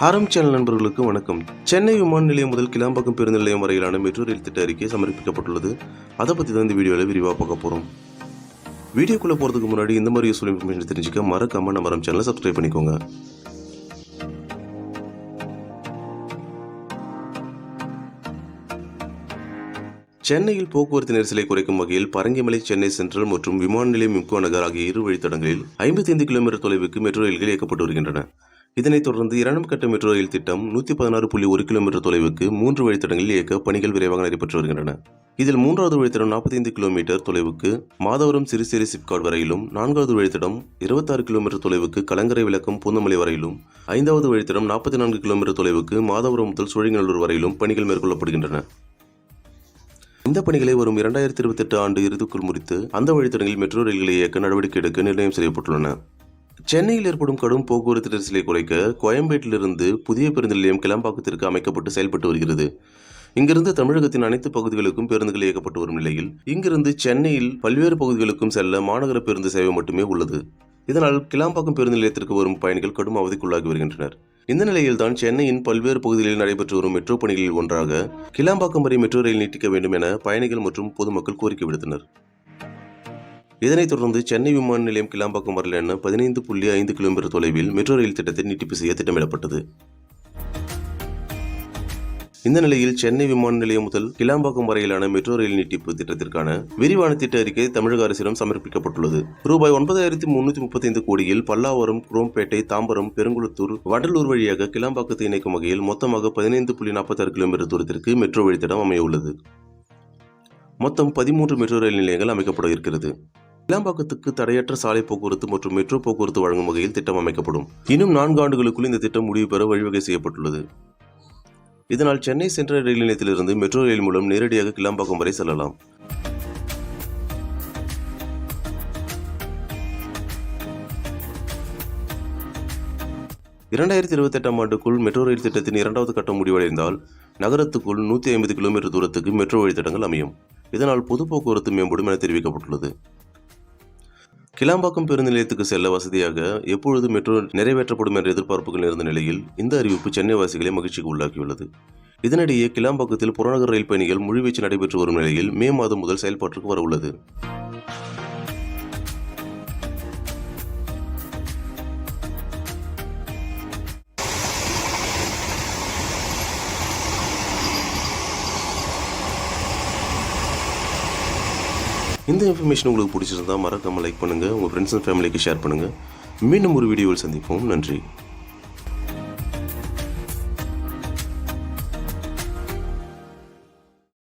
Haram channel நண்பர்களுக்கு வணக்கம். சென்னை விமான நிலையம் முதல் கிளாம்பாக்கம் பேருந்து நிலையம் வரையிலான மெட்ரோ ரயில் திட்ட அறிக்கை சமர்ப்பிக்கப்பட்டுள்ளது. அதை பற்றி தான் இந்த வீடியோவில் விரிவாக பார்க்க போகிறோம் வீடியோக்குள்ளே போகிறதுக்கு முன்னாடி இந்த மாதிரி யூஸ்ஃபுல் இன்ஃபர்மேஷன் தெரிஞ்சுக்க மறக்காம நம்ம ஹரம் சேனலை சப்ஸ்கிரைப் பண்ணிக்கோங்க. சென்னையில் போக்குவரத்து நெரிசலை குறைக்கும் வகையில் பரங்கிமலை சென்னை சென்ட்ரல் மற்றும் விமான நிலையம் மிம்கோ நகர் ஆகிய இரு வழித்தடங்களில் ஐம்பத்தி ஐந்து கிலோமீட்டர் தொலைவுக்கு மெட்ரோ ரயில்கள் இயக்கப்பட்டு வருகின்றன. இதனைத் தொடர்ந்து இரண்டாம் கட்ட மெட்ரோ ரயில் திட்டம் நூற்றி பதினாறு புள்ளி ஒரு கிலோமீட்டர் தொலைவுக்கு மூன்று வழித்தடங்களில் இயக்க பணிகள் விரைவாக நடைபெற்று வருகின்றன. இதில் மூன்றாவது வழித்தடம் நாற்பத்தைந்து கிலோமீட்டர் தொலைவுக்கு மாதவரம் சிறுசேரி சிப்காட் வரையிலும் நான்காவது வழித்தடம் இருபத்தாறு கிலோமீட்டர் தொலைவுக்கு கலங்கரை விளக்கம் பூந்தமலை வரையிலும் ஐந்தாவது வழித்தடம் நாற்பத்தி நான்கு கிலோமீட்டர் தொலைவுக்கு மாதவரம் முதல் சுழிநல்லூர் வரையிலும் பணிகள் மேற்கொள்ளப்படுகின்றன. இந்த பணிகளை வரும் இரண்டாயிரத்தி இருபத்தெட்டு ஆண்டு இறுதிக்குள் முடித்து அந்த வழித்தடங்களில் மெட்ரோ ரயில்களை இயக்க நடவடிக்கை எடுக்க நிர்ணயம் செய்யப்பட்டுள்ளன. சென்னையில் ஏற்படும் கடும் போக்குவரத்து நெரிசலை குறைக்க கோயம்பேட்டிலிருந்து புதிய பேருந்து நிலையம் கிளம்பாக்கத்திற்கு அமைக்கப்பட்டு செயல்பட்டு வருகிறது. இங்கிருந்து தமிழகத்தின் அனைத்து பகுதிகளுக்கும் பேருந்துகள் இயக்கப்பட்டு வரும் நிலையில் இங்கிருந்து சென்னையில் பல்வேறு பகுதிகளுக்கும் செல்ல மாநகர பேருந்து சேவை மட்டுமே உள்ளது. இதனால் கிளாம்பாக்கம் பேருந்து நிலையத்திற்கு வரும் பயணிகள் கடும் அவதிக்குள்ளாகி வருகின்றனர். இந்த நிலையில்தான் சென்னையின் பல்வேறு பகுதிகளில் நடைபெற்று வரும் மெட்ரோ பணிகளில் ஒன்றாக கிளாம்பாக்கம் வரை மெட்ரோ ரயில் நீட்டிக்க வேண்டும் என பயணிகள் மற்றும் பொதுமக்கள் கோரிக்கை விடுத்தனர். இதனைத் தொடர்ந்து சென்னை விமான நிலையம் கிளாம்பாக்கம் வரல பதினைந்து புள்ளி ஐந்து கிலோமீட்டர் தொலைவில் மெட்ரோ ரயில் திட்டத்தை நீட்டிப்பு செய்ய திட்டமிடப்பட்டது. இந்த நிலையில் சென்னை விமான நிலையம் முதல் கிளாம்பாக்கம் வரையிலான மெட்ரோ ரயில் நீட்டிப்பு திட்டத்திற்கான விரிவான திட்ட அறிக்கை தமிழக அரசிடம் சமர்ப்பிக்கப்பட்டுள்ளது. ரூபாய் ஒன்பதாயிரத்தி முன்னூத்தி முப்பத்தைந்து கோடியில் பல்லாவரம் குரோம்பேட்டை தாம்பரம் பெருங்குளத்தூர் வடலூர் வழியாக கிளாம்பாக்கத்தை இணைக்கும் வகையில் மொத்தமாக பதினைந்து புள்ளி நாற்பத்தாறு கிலோமீட்டர் தூரத்திற்கு மெட்ரோ வழித்தடம் அமைய உள்ளது. மொத்தம் பதிமூன்று மெட்ரோ ரயில் நிலையங்கள் அமைக்கப்பட இருக்கிறது. இளம்பாக்கத்துக்கு தடையற்ற சாலை போக்குவரத்து மற்றும் மெட்ரோ போக்குவரத்து வழங்கும் வகையில் திட்டம் அமைக்கப்படும். இன்னும் நான்கு ஆண்டுகளுக்குள் இந்த திட்டம் முடிவு பெற வழிவகை செய்யப்பட்டுள்ளது. இதனால் சென்னை சென்ட்ரல் ரயில் நிலையத்திலிருந்து மெட்ரோ ரயில் மூலம் நேரடியாக கிளாம்பாக்கம் வரை செல்லலாம். இரண்டாயிரத்தி இருபத்தெட்டாம் ஆண்டுக்குள் மெட்ரோ ரயில் திட்டத்தின் இரண்டாவது கட்டம் முடிவடைந்தால் நகரத்துக்குள் நூற்றி ஐம்பது கிலோமீட்டர் தூரத்துக்கு மெட்ரோ வழித்தடங்கள் அமையும். இதனால் பொது போக்குவரத்து மேம்படும் என தெரிவிக்கப்பட்டுள்ளது. கிளாம்பாக்கம் பேருந்து நிலையத்துக்கு செல்ல வசதியாக எப்பொழுது மெட்ரோ நிறைவேற்றப்படும் என்ற எதிர்பார்ப்புகள் இருந்த நிலையில் இந்த அறிவிப்பு சென்னை வாசிகளை மகிழ்ச்சிக்கு உள்ளாக்கியுள்ளது. இதனிடையே கிளாம்பாக்கத்தில் புறநகர் ரயில் பயணிகள் முழுவீச்சு நடைபெற்று வரும் நிலையில் மே மாதம் முதல் செயல்பாட்டுக்கு வர உள்ளது இந்த இன்ஃபர்மேஷன் உங்களுக்கு பிடிச்சிருந்தா மறக்காமல் லைக் பண்ணுங்கள் உங்கள் ஃப்ரெண்ட்ஸ் அண்ட் ஃபேமிலிக்கு ஷேர் பண்ணுங்கள் மீண்டும் ஒரு வீடியோவில் சந்திப்போம். நன்றி.